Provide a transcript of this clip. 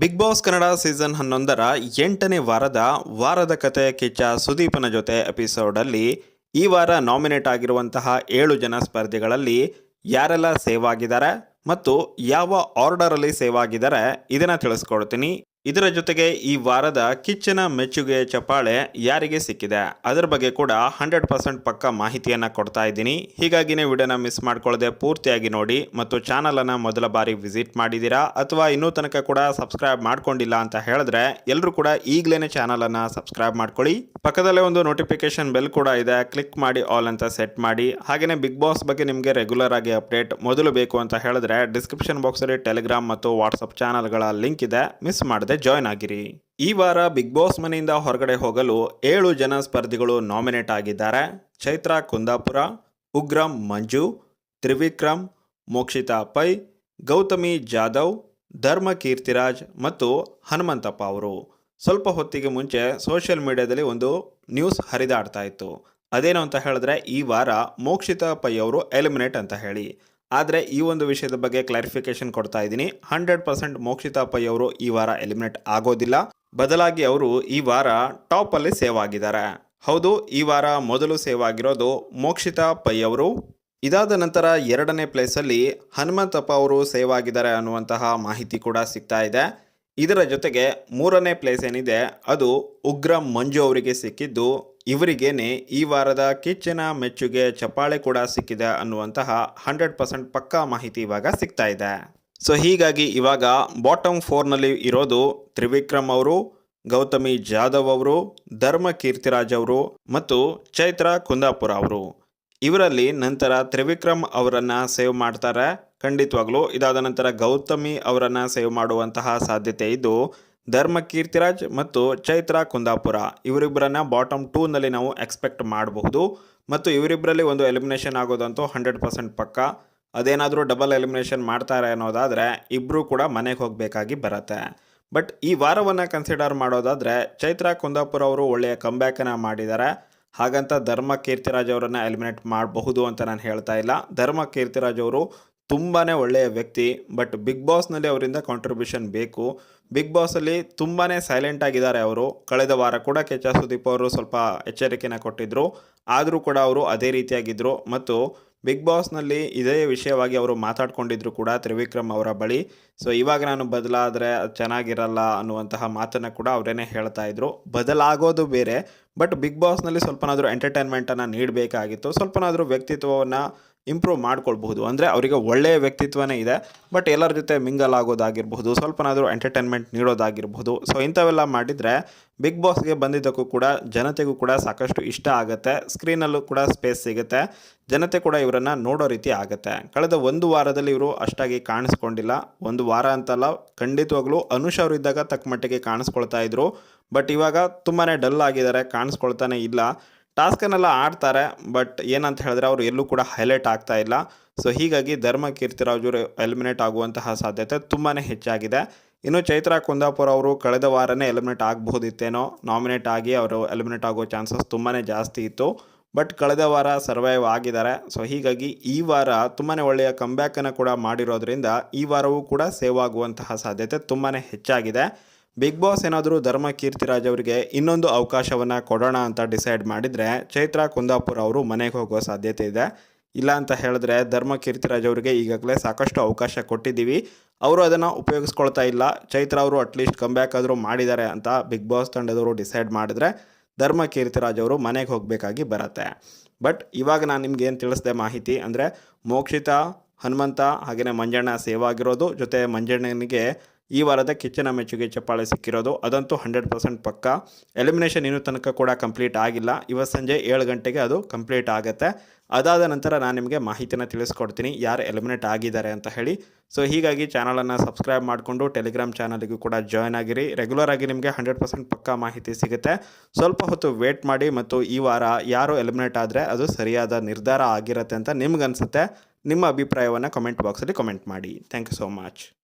Big boss Kannada season ಹನ್ನೊಂದರ ಎಂಟನೇ ವಾರದ ವಾರದ ಕತೆ ಕಿಚ್ಚ ಸುದೀಪನ ಜೊತೆ ಎಪಿಸೋಡಲ್ಲಿ ಈ ವಾರ ನಾಮಿನೇಟ್ ಆಗಿರುವಂತಹ ಏಳು ಜನ ಸ್ಪರ್ಧಿಗಳಲ್ಲಿ ಯಾರೆಲ್ಲ ಸೇವ್ ಆಗಿದ್ದಾರೆ ಮತ್ತು ಯಾವ ಆರ್ಡರಲ್ಲಿ ಸೇವ್ ಆಗಿದ್ದಾರೆ ಇದನ್ನ ತಿಳಿಸ್ಕೊಡ್ತೀನಿ. ಇದರ ಜೊತೆಗೆ ಈ ವಾರದ ಕಿಚ್ಚನ ಮೆಚ್ಚುಗೆ ಚಪ್ಪಾಳೆ ಯಾರಿಗೆ ಸಿಕ್ಕಿದೆ? ಅದರ ಬಗ್ಗೆ ಕೂಡ ಹಂಡ್ರೆಡ್ ಪರ್ಸೆಂಟ್ ಪಕ್ಕ ಮಾಹಿತಿಯನ್ನು ಕೊಡ್ತಾ ಇದ್ದೀನಿ. ಹೀಗಾಗಿನೇ ವಿಡಿಯೋನ ಮಿಸ್ ಮಾಡ್ಕೊಳ್ಳದೆ ಪೂರ್ತಿಯಾಗಿ ನೋಡಿ ಮತ್ತು ಚಾನಲನ್ನು ಮೊದಲ ಬಾರಿ ವಿಸಿಟ್ ಮಾಡಿದ್ದೀರಾ ಅಥವಾ ಇನ್ನೂ ತನಕ ಕೂಡ ಸಬ್ಸ್ಕ್ರೈಬ್ ಮಾಡ್ಕೊಂಡಿಲ್ಲ ಅಂತ ಹೇಳಿದ್ರೆ ಎಲ್ಲರೂ ಕೂಡ ಈಗಲೇ ಚಾನಲನ್ನು ಸಬ್ಸ್ಕ್ರೈಬ್ ಮಾಡ್ಕೊಳ್ಳಿ. ಪಕ್ಕದಲ್ಲೇ ಒಂದು ನೋಟಿಫಿಕೇಶನ್ ಬೆಲ್ ಕೂಡ ಇದೆ. ಕ್ಲಿಕ್ ಮಾಡಿ ಆಲ್ ಅಂತ ಸೆಟ್ ಮಾಡಿ. ಹಾಗೆಯೇ ಬಿಗ್ ಬಾಸ್ ಬಗ್ಗೆ ನಿಮಗೆ ರೆಗ್ಯುಲರ್ ಆಗಿ ಅಪ್ಡೇಟ್ ಮೊದಲು ಬೇಕು ಅಂತ ಹೇಳಿದ್ರೆ ಡಿಸ್ಕ್ರಿಪ್ಷನ್ ಬಾಕ್ಸಲ್ಲಿ ಟೆಲಿಗ್ರಾಮ್ ಮತ್ತು ವಾಟ್ಸಪ್ ಚಾನಲ್ಗಳ ಲಿಂಕ್ ಇದೆ. ಮಿಸ್ ಮಾಡದೆ ಜಾಯ್ನ್ ಆಗಿರಿ. ಈ ವಾರ ಬಿಗ್ ಬಾಸ್ ಮನೆಯಿಂದ ಹೊರಗಡೆ ಹೋಗಲು ಏಳು ಜನ ಸ್ಪರ್ಧಿಗಳು ನಾಮಿನೇಟ್ ಆಗಿದ್ದಾರೆ. ಚೈತ್ರಾ ಕುಂದಾಪುರ, ಉಗ್ರಂ ಮಂಜು, ತ್ರಿವಿಕ್ರಮ್, ಮೋಕ್ಷಿತಾ ಪೈ, ಗೌತಮಿ ಜಾಧವ್, ಧರ್ಮ ಕೀರ್ತಿರಾಜ್ ಮತ್ತು ಹನುಮಂತಪ್ಪ ಅವರು. ಸ್ವಲ್ಪ ಹೊತ್ತಿಗೆ ಮುಂಚೆ ಸೋಷಿಯಲ್ ಮೀಡಿಯಾದಲ್ಲಿ ಒಂದು ನ್ಯೂಸ್ ಹರಿದಾಡ್ತಾ ಇತ್ತು. ಅದೇನು ಅಂತ ಹೇಳಿದ್ರೆ ಈ ವಾರ ಮೋಕ್ಷಿತಾ ಪೈ ಅವರು ಎಲಿಮಿನೇಟ್ ಅಂತ ಹೇಳಿ. ಆದರೆ ಈ ಒಂದು ವಿಷಯದ ಬಗ್ಗೆ ಕ್ಲಾರಿಫಿಕೇಶನ್ ಕೊಡ್ತಾ ಇದ್ದೀನಿ. ಹಂಡ್ರೆಡ್ ಪರ್ಸೆಂಟ್ ಮೋಕ್ಷಿತಾ ಪೈ ಅವರು ಈ ವಾರ ಎಲಿಮಿನೇಟ್ ಆಗೋದಿಲ್ಲ. ಬದಲಾಗಿ ಅವರು ಈ ವಾರ ಟಾಪ್ ಅಲ್ಲಿ ಸೇವ್ ಆಗಿದ್ದಾರೆ. ಹೌದು, ಈ ವಾರ ಮೊದಲು ಸೇವ್ ಆಗಿರೋದು ಮೋಕ್ಷಿತಾ ಪೈ ಅವರು. ಇದಾದ ನಂತರ ಎರಡನೇ ಪ್ಲೇಸಲ್ಲಿ ಹನುಮಂತಪ್ಪ ಅವರು ಸೇವ್ ಆಗಿದ್ದಾರೆ ಅನ್ನುವಂತಹ ಮಾಹಿತಿ ಕೂಡ ಸಿಗ್ತಾ ಇದೆ. ಇದರ ಜೊತೆಗೆ ಮೂರನೇ ಪ್ಲೇಸ್ ಏನಿದೆ, ಅದು ಉಗ್ರ ಮಂಜು ಅವರಿಗೆ ಸಿಕ್ಕಿದ್ದು. ಇವರಿಗೇನೆ ಈ ವಾರದ ಕಿಚ್ಚನ ಮೆಚ್ಚುಗೆ ಚಪ್ಪಾಳೆ ಕೂಡ ಸಿಕ್ಕಿದೆ ಅನ್ನುವಂತಹ ಹಂಡ್ರೆಡ್ ಪರ್ಸೆಂಟ್ ಪಕ್ಕಾ ಮಾಹಿತಿ ಇವಾಗ ಸಿಗ್ತಾ ಇದೆ. ಸೊ ಹೀಗಾಗಿ ಇವಾಗ ಬಾಟಮ್ ಫೋರ್ನಲ್ಲಿ ಇರೋದು ತ್ರಿವಿಕ್ರಮ್ ಅವರು, ಗೌತಮಿ ಜಾಧವ್ ಅವರು, ಧರ್ಮ ಕೀರ್ತಿರಾಜ್ ಅವರು ಮತ್ತು ಚೈತ್ರ ಕುಂದಾಪುರ ಅವರು. ಇವರಲ್ಲಿ ನಂತರ ತ್ರಿವಿಕ್ರಮ್ ಅವರನ್ನು ಸೇವ್ ಮಾಡ್ತಾರೆ. ಖಂಡಿತವಾಗ್ಲೂ. ಇದಾದ ನಂತರ ಗೌತಮಿ ಅವರನ್ನು ಸೇವ್ ಮಾಡುವಂತಹ ಸಾಧ್ಯತೆ ಇದ್ದು ಧರ್ಮ ಕೀರ್ತಿರಾಜ್ ಮತ್ತು ಚೈತ್ರ ಕುಂದಾಪುರ ಇವರಿಬ್ಬರನ್ನ ಬಾಟಮ್ ಟೂನಲ್ಲಿ ನಾವು ಎಕ್ಸ್ಪೆಕ್ಟ್ ಮಾಡಬಹುದು. ಮತ್ತು ಇವರಿಬ್ಬರಲ್ಲಿ ಒಂದು ಎಲಿಮಿನೇಷನ್ ಆಗೋದಂತೂ ಹಂಡ್ರೆಡ್ ಪರ್ಸೆಂಟ್ ಪಕ್ಕ. ಅದೇನಾದರೂ ಡಬಲ್ ಎಲಿಮಿನೇಷನ್ ಮಾಡ್ತಾರೆ ಅನ್ನೋದಾದರೆ ಇಬ್ಬರೂ ಕೂಡ ಮನೆಗೆ ಹೋಗಬೇಕಾಗಿ ಬರುತ್ತೆ. ಬಟ್ ಈ ವಾರವನ್ನು ಕನ್ಸಿಡರ್ ಮಾಡೋದಾದರೆ ಚೈತ್ರ ಕುಂದಾಪುರ ಅವರು ಒಳ್ಳೆಯ ಕಂಬ್ಯಾಕನ್ನು ಮಾಡಿದ್ದಾರೆ ಹಾಗಂತ ಧರ್ಮ ಕೀರ್ತಿರಾಜ್ ಅವರನ್ನು ಎಲಿಮಿನೇಟ್ ಮಾಡಬಹುದು ಅಂತ ನಾನು ಹೇಳ್ತಾ ಇಲ್ಲ. ಧರ್ಮ ಕೀರ್ತಿರಾಜ್ ಅವರು ತುಂಬಾ ಒಳ್ಳೆಯ ವ್ಯಕ್ತಿ ಬಟ್ ಬಿಗ್ ಬಾಸ್ನಲ್ಲಿ ಅವರಿಂದ ಕಾಂಟ್ರಿಬ್ಯೂಷನ್ ಬೇಕು. ಬಿಗ್ ಬಾಸಲ್ಲಿ ತುಂಬಾ ಸೈಲೆಂಟ್ ಆಗಿದ್ದಾರೆ ಅವರು. ಕಳೆದ ವಾರ ಕೂಡ ಕೆಚ ಸುದೀಪ್ ಅವರು ಸ್ವಲ್ಪ ಎಚ್ಚರಿಕೆನ ಕೊಟ್ಟಿದ್ದರು ಆದರೂ ಕೂಡ ಅವರು ಅದೇ ರೀತಿಯಾಗಿದ್ದರು ಮತ್ತು ಬಿಗ್ ಬಾಸ್ನಲ್ಲಿ ಇದೇ ವಿಷಯವಾಗಿ ಅವರು ಮಾತಾಡ್ಕೊಂಡಿದ್ರು ಕೂಡ ತ್ರಿವಿಕ್ರಮ್ ಅವರ ಬಳಿ. ಸೊ ಇವಾಗ ನಾನು ಬದಲಾದರೆ ಅದು ಚೆನ್ನಾಗಿರಲ್ಲ ಅನ್ನುವಂತಹ ಮಾತನ್ನು ಕೂಡ ಅವರೇನೆ ಹೇಳ್ತಾ ಇದ್ರು. ಬದಲಾಗೋದು ಬೇರೆ ಬಟ್ ಬಿಗ್ ಬಾಸ್ನಲ್ಲಿ ಸ್ವಲ್ಪನಾದರೂ ಎಂಟರ್ಟೈನ್ಮೆಂಟನ್ನು ನೀಡಬೇಕಾಗಿತ್ತು. ಸ್ವಲ್ಪನಾದರೂ ವ್ಯಕ್ತಿತ್ವವನ್ನು ಇಂಪ್ರೂವ್ ಮಾಡ್ಕೊಳ್ಬಹುದು. ಅಂದರೆ ಅವರಿಗೆ ಒಳ್ಳೆಯ ವ್ಯಕ್ತಿತ್ವನೇ ಇದೆ ಬಟ್ ಎಲ್ಲರ ಜೊತೆ ಮಿಂಗಲ್ ಆಗೋದಾಗಿರ್ಬಹುದು, ಸ್ವಲ್ಪನಾದರೂ ಎಂಟರ್ಟೈನ್ಮೆಂಟ್ ನೀಡೋದಾಗಿರ್ಬೋದು ಸೊ ಇಂಥವೆಲ್ಲ ಮಾಡಿದರೆ ಬಿಗ್ ಬಾಸ್ಗೆ ಬಂದಿದ್ದಕ್ಕೂ ಕೂಡ ಜನತೆಗೂ ಕೂಡ ಸಾಕಷ್ಟು ಇಷ್ಟ ಆಗುತ್ತೆ. ಸ್ಕ್ರೀನಲ್ಲೂ ಕೂಡ ಸ್ಪೇಸ್ ಸಿಗುತ್ತೆ. ಜನತೆ ಕೂಡ ಇವರನ್ನು ನೋಡೋ ರೀತಿ ಆಗುತ್ತೆ. ಕಳೆದ ಒಂದು ವಾರದಲ್ಲಿ ಇವರು ಅಷ್ಟಾಗಿ ಕಾಣಿಸ್ಕೊಂಡಿಲ್ಲ. ಒಂದು ವಾರ ಅಂತಲ್ಲ, ಖಂಡಿತವಾಗ್ಲೂ ಅನುಷ್ ಅವರು ಇದ್ದಾಗ ತಕ್ಕ ಮಟ್ಟಿಗೆ ಕಾಣಿಸ್ಕೊಳ್ತಾ ಇದ್ರು. ಬಟ್ ಇವಾಗ ತುಂಬಾ ಡಲ್ ಆಗಿದ್ದಾರೆ, ಕಾಣಿಸ್ಕೊಳ್ತಾನೆ ಇಲ್ಲ. ಟಾಸ್ಕನ್ನೆಲ್ಲ ಆಡ್ತಾರೆ ಬಟ್ ಏನಂತ ಹೇಳಿದ್ರೆ ಅವರು ಎಲ್ಲೂ ಕೂಡ ಹೈಲೈಟ್ ಆಗ್ತಾ ಇಲ್ಲ. ಸೊ ಹೀಗಾಗಿ ಧರ್ಮ ಕೀರ್ತಿರಾಜರು ಎಲಿಮಿನೇಟ್ ಆಗುವಂತಹ ಸಾಧ್ಯತೆ ತುಂಬಾ ಹೆಚ್ಚಾಗಿದೆ. ಇನ್ನು ಚೈತ್ರ ಕುಂದಾಪುರ ಅವರು ಕಳೆದ ವಾರನೇ ಎಲಿಮಿನೇಟ್ ಆಗಬಹುದಿತ್ತೇನೋ ನಾಮಿನೇಟ್ ಆಗಿ ಅವರು ಎಲಿಮಿನೇಟ್ ಆಗೋ ಚಾನ್ಸಸ್ ತುಂಬಾ ಜಾಸ್ತಿ ಇತ್ತು. ಬಟ್ ಕಳೆದ ವಾರ ಸರ್ವೈವ್ ಆಗಿದ್ದಾರೆ. ಸೊ ಹೀಗಾಗಿ ಈ ವಾರ ತುಂಬಾ ಒಳ್ಳೆಯ ಕಂಬ್ಯಾಕನ್ನು ಕೂಡ ಮಾಡಿರೋದ್ರಿಂದ ಈ ವಾರವೂ ಕೂಡ ಸೇವ್ ಆಗುವಂತಹ ಸಾಧ್ಯತೆ ತುಂಬಾ ಹೆಚ್ಚಾಗಿದೆ. ಬಿಗ್ ಬಾಸ್ ಏನಾದರೂ ಧರ್ಮ ಕೀರ್ತಿರಾಜ್ ಅವರಿಗೆ ಇನ್ನೊಂದು ಅವಕಾಶವನ್ನು ಕೊಡೋಣ ಅಂತ ಡಿಸೈಡ್ ಮಾಡಿದರೆ ಚೈತ್ರ ಕುಂದಾಪುರ ಅವರು ಮನೆಗೆ ಹೋಗೋ ಸಾಧ್ಯತೆ ಇದೆ. ಇಲ್ಲ ಅಂತ ಹೇಳಿದ್ರೆ ಧರ್ಮ ಕೀರ್ತಿರಾಜ್ ಅವರಿಗೆ ಈಗಾಗಲೇ ಸಾಕಷ್ಟು ಅವಕಾಶ ಕೊಟ್ಟಿದ್ದೀವಿ. ಅವರು ಅದನ್ನು ಉಪಯೋಗಿಸ್ಕೊಳ್ತಾ ಇಲ್ಲ. ಚೈತ್ರ ಅವರು ಅಟ್ಲೀಸ್ಟ್ ಕಂಬ್ಯಾಕ್ ಆದರೂ ಮಾಡಿದ್ದಾರೆ ಅಂತ ಬಿಗ್ ಬಾಸ್ ತಂಡದವರು ಡಿಸೈಡ್ ಮಾಡಿದ್ರೆ ಧರ್ಮ ಕೀರ್ತಿರಾಜ್ ಅವರು ಮನೆಗೆ ಹೋಗಬೇಕಾಗಿ ಬರುತ್ತೆ. ಬಟ್ ಇವಾಗ ನಾನು ನಿಮ್ಗೆ ಏನು ತಿಳಿಸಿದೆ ಮಾಹಿತಿ ಅಂದರೆ ಮೋಕ್ಷಿತ, ಹನುಮಂತ ಹಾಗೆಯೇ ಮಂಜಣ್ಣ ಸೇವ್ ಆಗಿರೋದು. ಜೊತೆ ಮಂಜಣ್ಣನಿಗೆ ಈ ವಾರದ ಕಿಚ್ಚನ ಮೆಚ್ಚುಗೆ ಚಪ್ಪಾಳೆ ಸಿಕ್ಕಿರೋದು. ಅದಂತೂ ಹಂಡ್ರೆಡ್ ಪರ್ಸೆಂಟ್ ಪಕ್ಕ. ಎಲಿಮಿನೇಷನ್ ಇನ್ನೂ ತನಕ ಕೂಡ ಕಂಪ್ಲೀಟ್ ಆಗಿಲ್ಲ. ಇವತ್ತು ಸಂಜೆ ಏಳು ಗಂಟೆಗೆ ಅದು ಕಂಪ್ಲೀಟ್ ಆಗುತ್ತೆ. ಅದಾದ ನಂತರ ನಾನು ನಿಮಗೆ ಮಾಹಿತಿನ ತಿಳಿಸ್ಕೊಡ್ತೀನಿ. ಯಾರು ಎಲಿಮಿನೇಟ್ ಆಗಿದ್ದಾರೆ ಅಂತ ಹೇಳಿ. ಸೊ ಹೀಗಾಗಿ ಚಾನಲನ್ನು ಸಬ್ಸ್ಕ್ರೈಬ್ ಮಾಡಿಕೊಂಡು ಟೆಲಿಗ್ರಾಮ್ ಚಾನಲಿಗೂ ಕೂಡ ಜಾಯ್ನ್ ಆಗಿರಿ. ರೆಗ್ಯುಲರ್ ಆಗಿ ನಿಮಗೆ ಹಂಡ್ರೆಡ್ ಪರ್ಸೆಂಟ್ ಪಕ್ಕಾ ಮಾಹಿತಿ ಸಿಗುತ್ತೆ. ಸ್ವಲ್ಪ ಹೊತ್ತು ವೇಟ್ ಮಾಡಿ ಮತ್ತು ಈ ವಾರ ಯಾರು ಎಲಿಮಿನೇಟ್ ಆದರೆ ಅದು ಸರಿಯಾದ ನಿರ್ಧಾರ ಆಗಿರುತ್ತೆ ಅಂತ ನಿಮ್ಗನ್ಸುತ್ತೆ. ನಿಮ್ಮ ಅಭಿಪ್ರಾಯವನ್ನು ಕಮೆಂಟ್ ಬಾಕ್ಸಲ್ಲಿ ಕಮೆಂಟ್ ಮಾಡಿ. Thank you so much